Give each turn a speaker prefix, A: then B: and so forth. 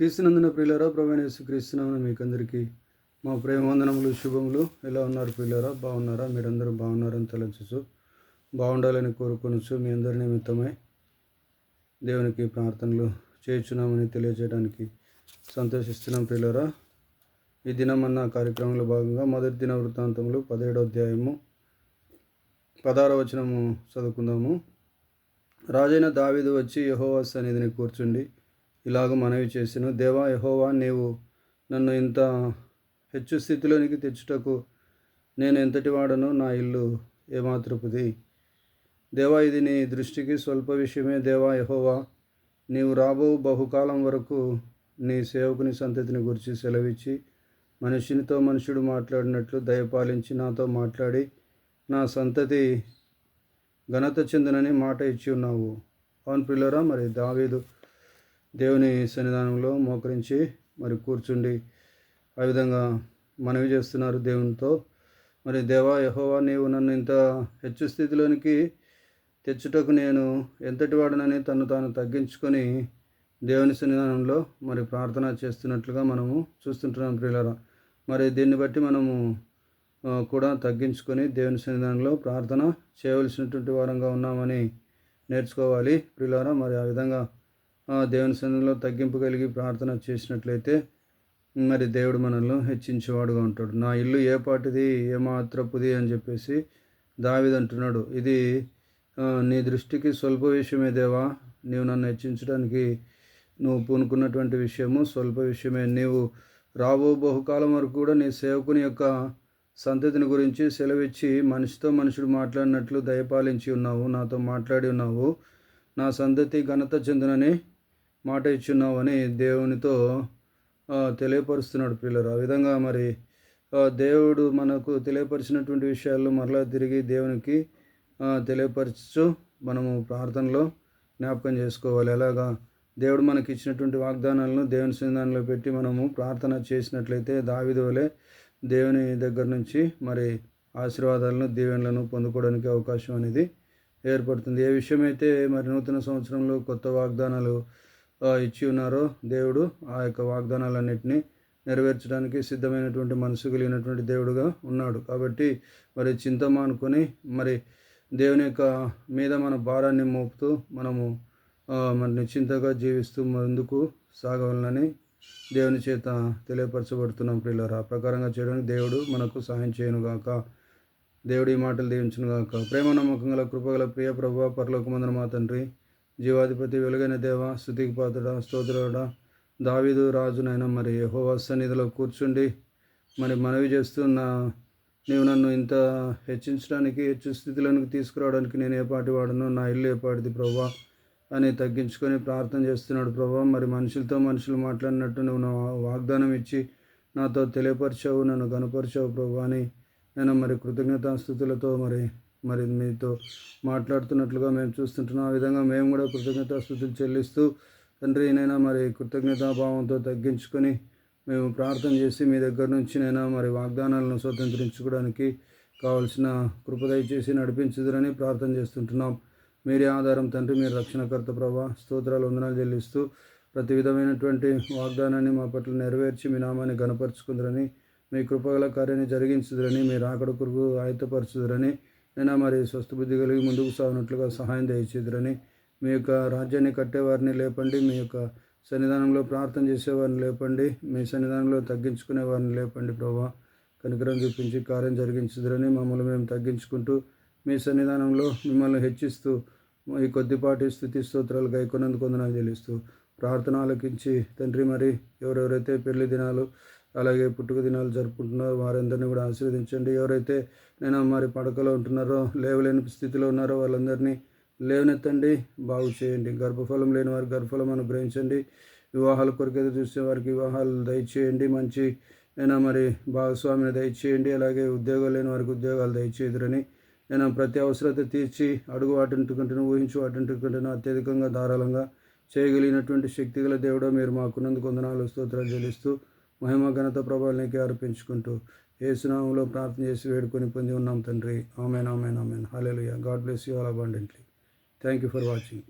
A: క్రీస్తునందున ప్రియులరా ప్రవేణేసు మీకు మీకందరికీ మా ప్రేమ వందనములు శుభములు. ఎలా ఉన్నారు ప్రియులరా? బాగున్నారా? మీరందరూ బాగున్నారని తలంచు బాగుండాలని కోరుకొనొచ్చు మీ అందరి నిమిత్తమై దేవునికి ప్రార్థనలు చేయించున్నామని తెలియజేయడానికి సంతోషిస్తున్నాం ప్రియులరా. ఈ దినమన్న కార్యక్రమంలో భాగంగా మొదటి దిన వృత్తాంతములు పదిహేడో అధ్యాయము పదహార వచనము చదువుకుందాము. రాజైన దావీదు వచ్చి యహోవాస్ సన్నిధిని కూర్చుండి ఇలాగ మనవి చేసిన దేవా యహోవా నీవు నన్ను ఇంత హెచ్చు స్థితిలోనికి తెచ్చుటకు నేను ఎంతటి వాడను నా ఇల్లు ఏమాత్రపుది. దేవా ఇది నీ దృష్టికి స్వల్ప విషయమే. దేవా యహోవా నీవు రాబో బహుకాలం వరకు నీ సేవకుని సంతతిని గురించి సెలవిచ్చి మనిషినితో మనుషుడు మాట్లాడినట్లు దయపాలించి నాతో మాట్లాడి నా సంతతి ఘనత చెందనని మాట ఇచ్చి ఉన్నావు. అవును పిల్లరా మరి దావీదు దేవుని సన్నిధానంలో మోకరించి మరి కూర్చుండి ఆ విధంగా మనవి చేస్తున్నారు దేవునితో. మరి దేవా యహోవా నీవు నన్ను ఇంత హెచ్చు స్థితిలోనికి తెచ్చుటకు నేను ఎంతటి వాడనని తను తాను తగ్గించుకొని దేవుని సన్నిధానంలో మరి ప్రార్థన చేస్తున్నట్లుగా మనము చూస్తుంటున్నాం ప్రియులరా. మరి దీన్ని బట్టి మనము కూడా తగ్గించుకొని దేవుని సన్నిధానంలో ప్రార్థన చేయవలసినటువంటి వారంగా ఉన్నామని నేర్చుకోవాలి ప్రియులారా. మరి ఆ విధంగా దేవుని సన్నిధిలో తగ్గింపు కలిగి ప్రార్థన చేసినట్లయితే మరి దేవుడు మనల్ని హెచ్చించేవాడుగా ఉంటాడు. నా ఇల్లు ఏ పాటిది ఏమాత్రపుది అని చెప్పేసి దావిది అంటున్నాడు. ఇది నీ దృష్టికి స్వల్ప విషయమే దేవా నీవు నన్ను హెచ్చించడానికి నువ్వు పూనుకున్నటువంటి విషయము స్వల్ప విషయమే నీవు రాబో బహుకాలం వరకు కూడా నీ సేవకుని యొక్క సంతతిని గురించి సెలవిచ్చి మనిషితో మనుషుడు మాట్లాడినట్లు దయపాలించి ఉన్నావు నాతో మాట్లాడి ఉన్నావు. నా సంతతి ఘనత చెందునని మాట ఇచ్చున్నామని దేవునితో తెలియపరుస్తున్నాడు పిల్లలు ఆ విధంగా మరి దేవుడు మనకు తెలియపరిచినటువంటి విషయాల్లో మరలా తిరిగి దేవునికి తెలియపరచు మనము ప్రార్థనలో జ్ఞాపకం చేసుకోవాలి. అలాగా దేవుడు మనకి ఇచ్చినటువంటి వాగ్దానాలను దేవుని సన్నిధానంలో పెట్టి మనము ప్రార్థన చేసినట్లయితే దావిది వలె దేవుని దగ్గర నుంచి మరి ఆశీర్వాదాలను దీవెనలను పొందుకోవడానికి అవకాశం అనేది ఏర్పడుతుంది. ఏ విషయమైతే మరి నూతన సంవత్సరంలో కొత్త వాగ్దానాలు ఇచ్చి ఉన్నారో. దేవుడు ఆ యొక్క వాగ్దానాలన్నింటినీ నెరవేర్చడానికి సిద్ధమైనటువంటి మనసు కలిగినటువంటి దేవుడుగా ఉన్నాడు. కాబట్టి మరి చింత మానుకొని మరి దేవుని యొక్క మీద మన భారాన్ని మోపుతూ మనము మరి నిశ్చింతగా జీవిస్తూ ముందుకు సాగవాలని దేవుని చేత తెలియపరచబడుతున్నాం ప్రియులారా. ఆ ప్రకారంగా చేయడానికి దేవుడు మనకు సహాయం చేయనుగాక దేవుడి ఈ మాటలు దీవించునుగాక ప్రేమ నమ్మకం గల కృపగల ప్రియ ప్రభు పరలోకమందన మా తండ్రి జీవాధిపతి వెలుగైన దేవ స్థుతికి పాత్రుడా స్తోత్రుడ దావీదు రాజునైనా మరి యహోవా సన్నిధిలో కూర్చుండి మరి మనవి చేస్తున్న నీవు నన్ను ఇంత హెచ్చించడానికి హెచ్చు స్థితిలోనికి తీసుకురావడానికి నేను ఏ పాటి వాడను? నా ఇల్లు ఏ పాటిది ప్రభా అని తగ్గించుకొని ప్రార్థన చేస్తున్నాడు ప్రభా మరి మనుషులతో మనుషులు మాట్లాడినట్టు నువ్వు నా వాగ్దానం ఇచ్చి నాతో తెలియపరిచావు నన్ను కనపరిచావు ప్రభా అని నేను మరి కృతజ్ఞతాస్థుతులతో మరి మరి మీతో మాట్లాడుతున్నట్లుగా మేము చూస్తుంటున్నాం. ఆ విధంగా మేము కూడా కృతజ్ఞతాస్థుతులు చెల్లిస్తూ తండ్రి నైనా మరి కృతజ్ఞతాభావంతో తగ్గించుకొని మేము ప్రార్థన చేసి మీ దగ్గర నుంచి నైనా మరి వాగ్దానాలను స్వతంత్రించుకోవడానికి కావలసిన కృప దయచేసి నడిపించుదరని ప్రార్థన చేస్తుంటున్నాం. మీరే ఆధారం తండ్రి మీరు రక్షణకర్త ప్రభా స్తోత్రాలు వందనాలు చెల్లిస్తూ ప్రతి విధమైనటువంటి వాగ్దానాన్ని మా పట్ల నెరవేర్చి మీ నామాన్ని గనపరుచుకుందరని మీ కృపగల కార్యాన్ని జరిగించుదరని మీరు ఆకడ కొరకు ఆయుతపరచుదురని నేను మరి స్వస్థబుద్ధి కలిగి ముందుకు సాగినట్లుగా సహాయం దయచేదురని మీ యొక్క రాజ్యాన్ని కట్టేవారిని లేపండి మీ యొక్క సన్నిధానంలో ప్రార్థన చేసేవారిని లేపండి మీ సన్నిధానంలో తగ్గించుకునే వారిని లేపండి ప్రభా. కనికరం చూపించి కార్యం జరిగించదురని మమ్మల్ని మేము తగ్గించుకుంటూ మీ సన్నిధానంలో మిమ్మల్ని హెచ్చిస్తూ ఈ కొద్దిపాటి స్థుతి స్తోత్రాలు గైకొన్నందుకు వందనాలు చెల్లిస్తూ ప్రార్థన ఆలకించి తండ్రి మరి ఎవరెవరైతే పెళ్ళి దినాలు అలాగే పుట్టుక దినాలు జరుపుకుంటున్నారో వారందరినీ కూడా ఆశీర్వదించండి. ఎవరైతే నేను మరి పడకలో ఉంటున్నారో లేవలేని స్థితిలో ఉన్నారో వాళ్ళందరినీ లేవనెత్తండి బాగు చేయండి. గర్భఫలం లేని వారికి గర్భఫలం అనుగ్రహించండి. వివాహాల కొరకు ఎదురు చూసే వారికి వివాహాలు దయచేయండి. మంచి నేను మరి భాగస్వామిని దయచేయండి. అలాగే ఉద్యోగాలు లేని వారికి ఉద్యోగాలు దయచేయదురని నేను ప్రతి అవసరత తీర్చి అడుగు వాటింటుకుంటున్న ఊహించి వాటింటుకుంటున్న అత్యధికంగా ధారాళంగా చేయగలిగినటువంటి శక్తిగల దేవుడో మీరు మాకున్నందుకు వందనాలు స్తోత్రాలు చెల్లిస్తూ మహిమ ఘనత ప్రభావాలనికి అర్పించుకుంటూ ఏసునామంలో ప్రార్థన చేసి వేడుకొని పొంది ఉన్నాం తండ్రి. Amen amen amen. Hallelujah God bless you all abundantly thank you for watching